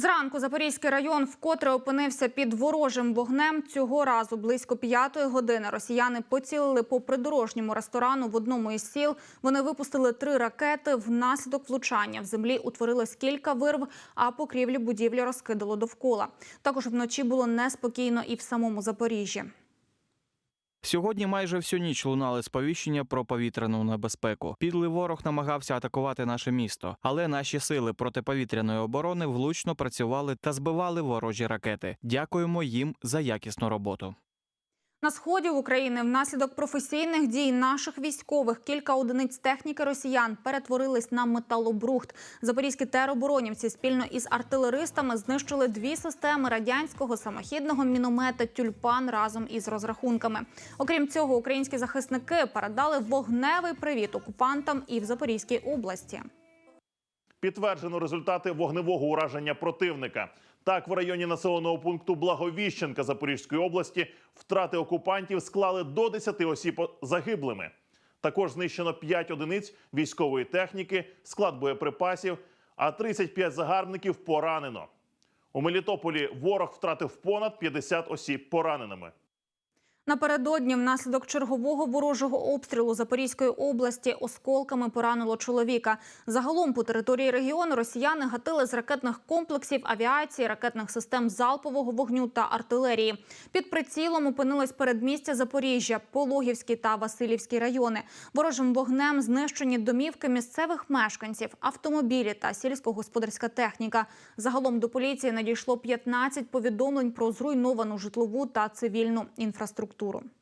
Зранку Запорізький район вкотре опинився під ворожим вогнем. Цього разу близько п'ятої години росіяни поцілили по придорожньому ресторану в одному із сіл. Вони випустили три ракети. Внаслідок влучання в землі утворилось кілька вирв, а покрівлі будівлі розкидало довкола. Також вночі було неспокійно і в самому Запоріжжі. Сьогодні майже всю ніч лунали сповіщення про повітряну небезпеку. Підлий ворог намагався атакувати наше місто, але наші сили протиповітряної оборони влучно працювали та збивали ворожі ракети. Дякуємо їм за якісну роботу. На сході України внаслідок професійних дій наших військових кілька одиниць техніки росіян перетворились на металобрухт. Запорізькі тероборонівці спільно із артилеристами знищили дві системи радянського самохідного міномета Тюльпан разом із розрахунками. Окрім цього, українські захисники передали вогневий привіт окупантам і в Запорізькій області. Підтверджено результати вогневого ураження противника. Так, в районі населеного пункту Благовіщенка Запорізької області втрати окупантів склали до 10 осіб загиблими. Також знищено 5 одиниць військової техніки, склад боєприпасів, а 35 загарбників поранено. У Мелітополі ворог втратив понад 50 осіб пораненими. Напередодні, внаслідок чергового ворожого обстрілу Запорізької області, осколками поранило чоловіка. Загалом по території регіону росіяни гатили з ракетних комплексів авіації, ракетних систем залпового вогню та артилерії. Під прицілом опинились передмістя Запоріжжя, Пологівський та Васильівський райони. Ворожим вогнем знищені домівки місцевих мешканців, автомобілі та сільськогосподарська техніка. Загалом до поліції надійшло 15 повідомлень про зруйновану житлову та цивільну інфраструктуру. структуру.